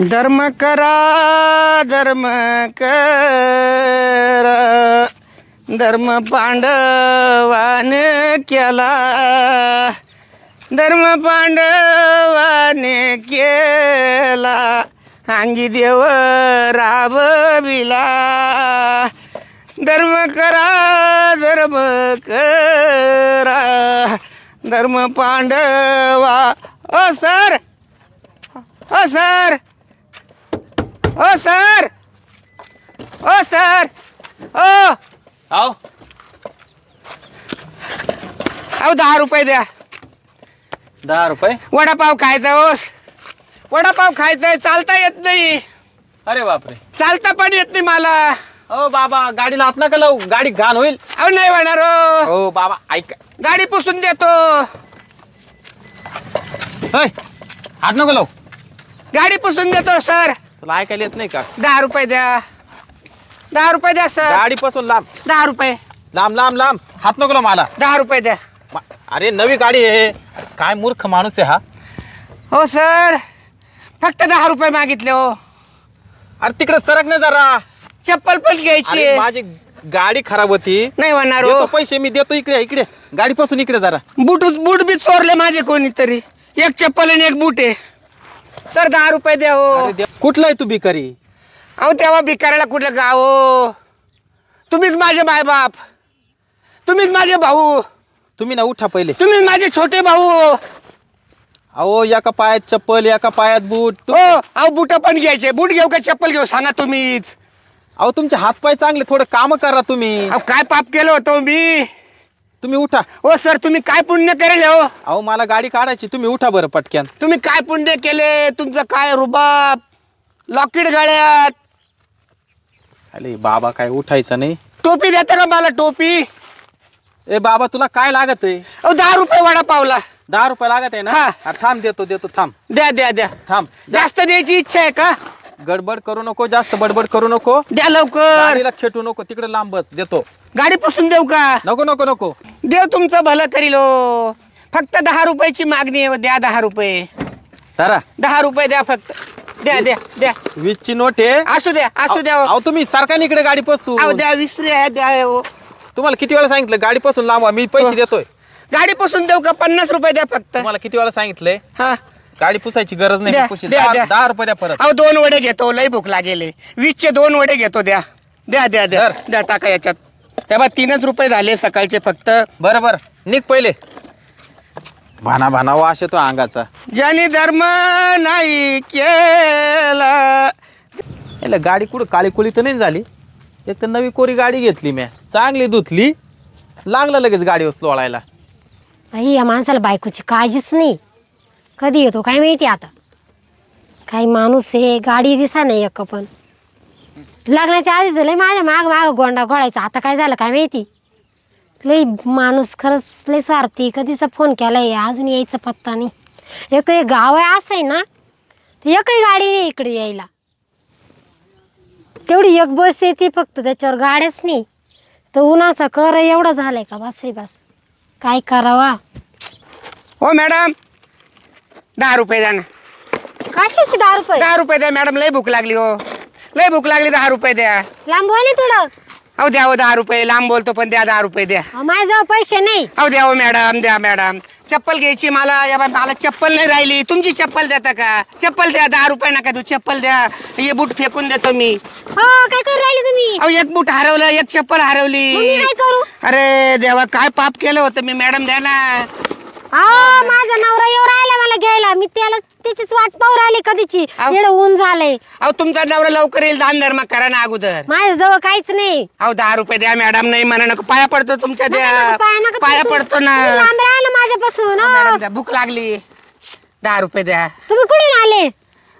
धर्म करा धर्म करा. धर्म पांडवाने केला. धर्म पांडवाने केला. अंगी देव राबविला. धर्म करा धर्म करा. धर्म पांडवा ओ सर ओ सर. ओ सर! ओ सर! ओ! आव अहो दहा रुपये द्या. दहा रुपये? वडापाव खायचा ओस. वडापाव खायचाय चालता येत नाही. अरे बापरे. चालता पण येत नाही मला. हो बाबा गाडीला हात नका लावू. गाडी घाण होईल. अहो नाही होणार हो. हो बाबा ऐक. गाडी पुसून देतो. होय हात नको लावू. गाडी पुसून देतो सर. तुला ऐकायला येत नाही का? दहा रुपये द्या. दहा रुपये द्या सर. गाडी पासून लांब. दहा रुपये. लांब लांब लांब. हात नको लावू मला. दहा रुपये द्या. मा- अरे नवी गाडी आहे. अरे काय मूर्ख माणूस आहे हा? हो सर. फक्त दहा रुपये मागितले हो. अरे तिकडे सरक नाही जरा. चप्पल पण घ्यायची अरे आहे. माझी गाडी खराब होती. नाही होणार देतो हो. पैसे मी देतो इकडे इकडे. गाडी पासून इकडे जरा. बूट बूट बी चोरले माझे कोणीतरी. एक चप्पल आणि एक बूट आहे. सर दहा रुपये द्या हो. कुठला आहे तू भिकारी? अहो तेव्हा भिकाऱ्याला कुठलं गाव हो. तुम्हीच माझे मायबाप. तुम्हीच माझे भाऊ. तुम्ही ना उठा पहिले. तुम्हीच माझे छोटे भाऊ. हो अहो एका पायात चप्पल एका पायात बूट. तू- अहो बुट पण घ्यायचे. बूट घेऊ का चप्पल घेऊ? सांगा तुम्हीच. अहो तुमचे हात पाय चांगले थोडं काम करा तुम्ही. अहो काय पाप केलं होतं मी? तुम्ही उठा. हो सर तुम्ही काय पुण्य करेल हो? अहो मला गाडी काढायची. तुम्ही उठा बरं पटक्यान तुम्ही काय पुण्य केले? तुमचं काय रुबाब? लॉकेट गळ्यात. अरे बाबा काय उठायचं नाही. टोपी देता का मला टोपी? ए बाबा तुला काय लागत आहे? अहो दहा रुपये वडा पावला. दहा रुपये लागत आहे ना? हा. हा, थांब देतो देतो थांब. द्या द्या द्या. थांब. जास्त द्यायची इच्छा आहे का? गडबड करू नको जास्त बडबड करू नको. द्या लवकर. गाडीला खेटू नको तिकडे लांब बस देतो. गाडी पुसून देऊ का? नको नको नको. देव तुमचं भलं करील हो. फक्त दहा रुपयाची मागणी आहे द्या दहा रुपये. तारा. दहा रुपये द्या फक्त. द्या द्या द्या. वीस ची नोट आहे. असू द्या असू द्या हो. अहो तुम्ही सारखा इकडे गाडी अहो द्या विसरे आहे द्या हो. तुम्हाला किती वेळा सांगितलं गाडी पासून लांबवा मी पैसे देतोय. गाडी पुसून देऊ का? पन्नास रुपये द्या फक्त. तुम्हाला किती वेळा सांगितलंय? हा. गाडी पुसायची गरज नाही द्या, मी पुशील. द्या, दहा द्या. दहा रुपये द्या परत. अहो दोन वडे घेतो लई भूक लागेल. वीसचे दोन वडे घेतो द्या. द्या द्या द्या. धर. द्या टाका याच्यात. तेव्हा तीनच रुपये झाले सकाळचे फक्त. बरं बरं. निघ पहिले. भाना भाना वास येतो अंगाचा. ज्याने धर्म नाही केला. याला गाडी कुठं? काळी कुळी तर नाही झाली? एक तर नवी कोरी गाडी घेतली मी चांगली धुतली. लागलं लगेच गाडीवर लोळायला बाई या माणसाला बायकोची काळजीच नाही. कधी येतो? काय माहिती आता? काही माणूस आहे गाडी दिसा नाही एक पण. लग्नाच्या आधी तर लय माझ्या माग माग गोंडा घोळायचा. आता काय झालं काय माहिती? लई माणूस खरंच लई स्वार्थी. कधीचा फोन केलाय अजून यायचा पत्ता नाही. एक एक हे गाव आहे असं आहे ना तर एकही गाडी नाही इकडे यायला. तेवढी एक बस येते फक्त त्याच्यावर गाड्याच नाही. तर उन्हाचा कर एवढा झालाय का? बस रे बस. काय करावा? हो मॅडम दहा रुपये द्या ना. काशीचे दहा रुपये? दहा रुपये द्या मॅडम. लई भूक लागली हो. लई भूक लागली दहा रुपये द्या. लांब बोले थोडं. अहो द्या हो दहा रुपये. लांब बोलतो पण द्या दहा रुपये द्या. अहो, माझ्याजवळ पैसे नाही. अहो द्या हो मॅडम द्या मॅडम. चप्पल घ्यायची मला. या मला चप्पल नाही राहिली. तुमची चप्पल देता का? चप्पल द्या दहा रुपये नका तू चप्पल द्या. हे बूट फेकून देतो मी. हो काय करू राहिले तुम्ही? अहो एक बूट हरवलं एक चप्पल मग मी हरवली काय करू? अरे देवा काय पाप केलं होतं मी मॅडम द्या ना. अहो माझा नवरा येऊ राहिला मला घ्यायला. मी त्याला त्याचीच वाट पाहू राहिली कधीची. अहो. एवढं ऊन झालंय. अहो तुमचा नवरा लवकर येईल दान धर्म करा ना अगोदर. माझ्याजवळ काहीच नाही. अहो दहा रुपये द्या मॅडम नाही म्हणा नको. पाया पडतो तुमच्या द्या पाया. पडतो ना. लांब राहा ना माझ्यापासून अहो, हो. मॅडम द्या भूक लागली. दहा रुपये द्या. तुम्ही कुठून आले?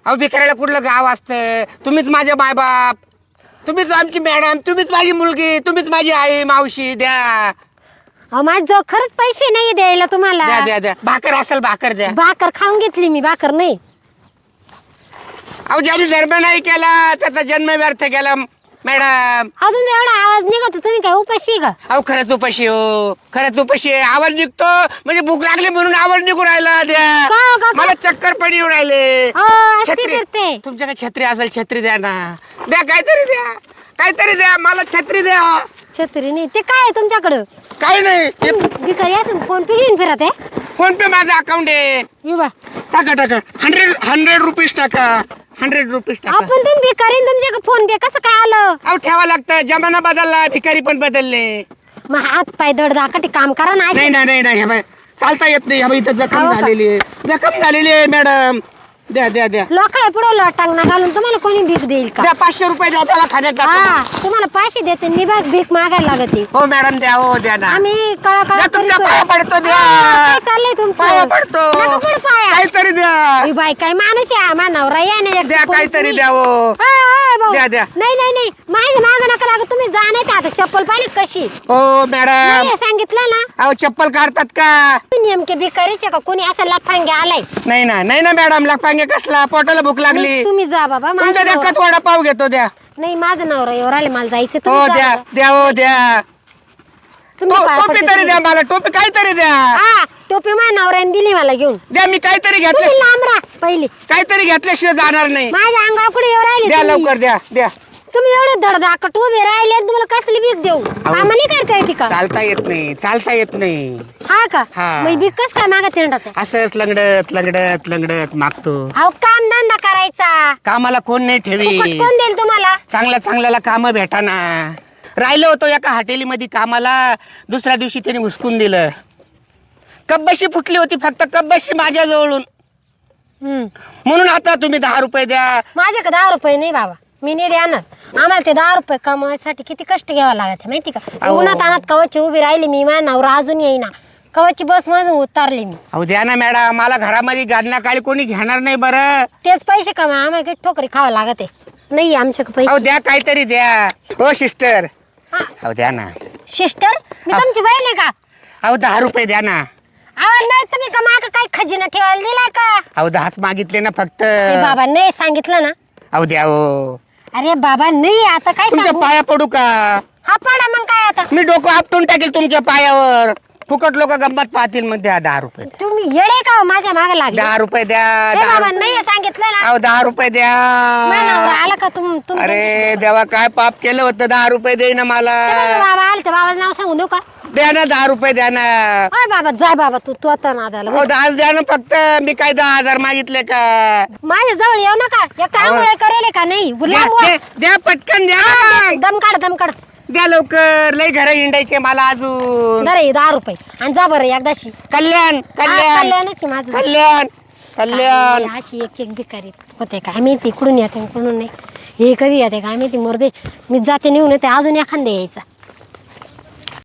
अहो भिकाऱ्याला कुठलं गाव असतं? तुम्हीच माझे मायबाप. तुम्हीच आमची मॅडम तुम्हीच माझी मुलगी तुम्हीच माझी आई मावशी द्या. अहो माझ्याजवळ खरंच पैसे नाही द्यायला तुम्हाला. द्या द्या द्या. भाकर असेल भाकर द्या. भाकर खाऊन घेतली मी भाकर नाही. अहो ज्याने धर्म नाही केला त्याचा जन्म व्यर्थ गेला मॅडम. अजून एवढा आवाज निघतो तुम्ही काय उपाशी का? अहो खरंच उपाशी हो. खरंच उपाशी आहे. आवाज निघतो. म्हणजे भूक लागली म्हणून आवाज निघू राहिला द्या. का, का, का? मला चक्कर पण येऊ राहिले. हो, असते करते. तुमच्याकडे छत्री असेल छत्री द्या ना. द्या काहीतरी द्या. काहीतरी द्या. मला छत्री द्या. छत्री नाही ते काय आहे तुमच्याकडं? काही नाही. हे भिकारी असं फोन पे घेऊन फिरत आहे फोन पे माझा अकाउंट आहे. टाका टाका. हंड्रेड हंड्रेड रुपीज टाका. हंड्रेड रुपीज टाका. आपण तुम्ही भिकारी आणि तुमच्याकडे फोन पे कसं काय आलं? अहो ठेवा लागतं. जमाना बदलला. भिकारी पण बदलले. मग हात पाय दड दाखटी काम करा ना नाही नाही नाही नाही. हे बाय चालता येत नाही. हे बाई इथं जखम का? झालेली आहे. जखम झालेली आहे मॅडम. द्या द्या द्या. लोक पुढे लोटांगणा घालून तुम्हाला कोणी भीक देईल का? द्या पाचशे रुपये द्या त्याला. हा तुम्हाला पैसे देते मी बघ भीक मागायला लागते. हो मॅडम द्या हो द्या ना. आम्ही कळा द्या तुमच्या कळा पाया पडतो द्या. तुमचं? पडतो. नका पडू पाया. काहीतरी द्या. ही बाई काय माणूस आहे आम्हा नवरा या द्या काहीतरी. द्या हो. द्या, द्या. नाही नाही नाही. माझ्या माग नका लागत तुम्ही जा कशी हो मॅडम. नाही सांगितलं ना. अहो चप्पल काढतात का? नेमके भिकारीचे का? कोणी असं लफांगे आलाय? नाही ना नाही ना मॅडम. लपांगे कसला? पोटाला भूक लागली. तुम्ही जा बाबा तुमच्या माझं देखत नवरा- वडापाव घेतो द्या. नाही माझं नवरा एवढं आले मला जायचं हो तुम्ही जा द्या बाबा. द्या हो द्या. तुम्ही टो- टोपी तरी तुम्ही. द्या मला टोपी काहीतरी द्या. हा टोपी माझ्या नवऱ्याने दिली मला घेऊन. द्या मी काहीतरी तुम्ही घेतलं लांब राहा पहिले. काहीतरी घेतल्याशिवाय जाणार नाही. माझ्या अंगाकडे येऊ राहिले द्या तुम्ही. लवकर द्या द्या. तुम्ही एवढे धडधाकट उभे राहिले आणि तुम्हाला कसली भीक देऊ? कामं नाही करता येते का? चालता येत नाही चालता येत नाही. हा का? हा. मग भीक कस काय मागत येणार असंच लंगडत लंगडत लंगडत मागतो. अहो काम धंदा करायचा. कामाला कोण नाही फुकट ठेवी कोण देईल तुम्हाला? चांगल्या चांगल्याला काम भेटाना. राहिलो होतो एका हॉटेलीमध्ये कामाला. दुसऱ्या दिवशी त्याने हुसकून दिलं. कब्बशी फुटली होती फक्त कब्बशी माझ्या जवळून हम्म. म्हणून आता तुम्ही दहा रुपये द्या. माझ्याकडे दहा रुपये नाही बाबा. मी नाही देणार. आम्हाला ते दहा रुपये कमवायसाठी किती कष्ट घ्यावं लागत माहिती का? अहो. उन्हात अनात कवची उभी राहिली मी माझ्या नवरा अजून येईना. कवची बस मधून उतरली मी. अहो द्या ना मॅडम मला घरामध्ये गाडण्या काळी कोणी घेणार नाही बरं. तेच पैसे कमा आम्हाला काही ठोकरी खावं लागत आहे. नाही आमच्याकडे पैसे. अहो द्या काहीतरी द्या. हो सिस्टर. हा. अहो द्या ना. सिस्टर मी तुमची बहीण आहे का? अहो दहा रुपये द्या ना. अहो नाही तुम्ही का माग काही खजिना ठेवायला दिलाय का? अहो दहाच मागितले ना फक्त. बाबा नाही सांगितलं ना. अहो द्या हो. अरे बाबा नाही आता काय तुमच्या सांगू? पाया पडू का? हा पडा मग काय आता. मी डोकं आपटून टाकेल तुमच्या पायावर. फुकट लोक गंमत पाहतील मग द्या दहा रुपये द्या. तुम्ही येडे का हो माझ्या मागे लागले? दहा रुपये द्या ए दहा बाबा रुपये. नाही सांगितलं ना. अहो दहा रुपये माझा नवरा द्या आला का तुम तुम अरे देवा काय पाप केलं होतं दहा रुपये दे ना मला. ते बघा बाबा आले ते बाबाचं नाव सांगू देऊ का द्या ना दहा रुपये द्या ना. अय बाबा जाय बाबा तू तू आता नादाला अहो दहा द्या ना फक्त. मी काय दहा हजार मागितले का? माझ्या जवळ येऊ नका. या कामुळे करेल का नाही? द्या पटकन द्या. हा, दे- दम काढ दम काढ. द्या लवकर. लय घर हिंडायचे मला अजून. दहा रुपये. आणि जा बरं एकदाशी. कल्याण कल्याण. कल्याणच आहे माझं. कल्याण कल्याण. काय अशी एक एक भिकारी होते काय माहिती कुठून येते कुठून नाही. हे कधी येते काय माहिती मर्दे मी जाते निघून येते. अजून एखाद्या यायचा.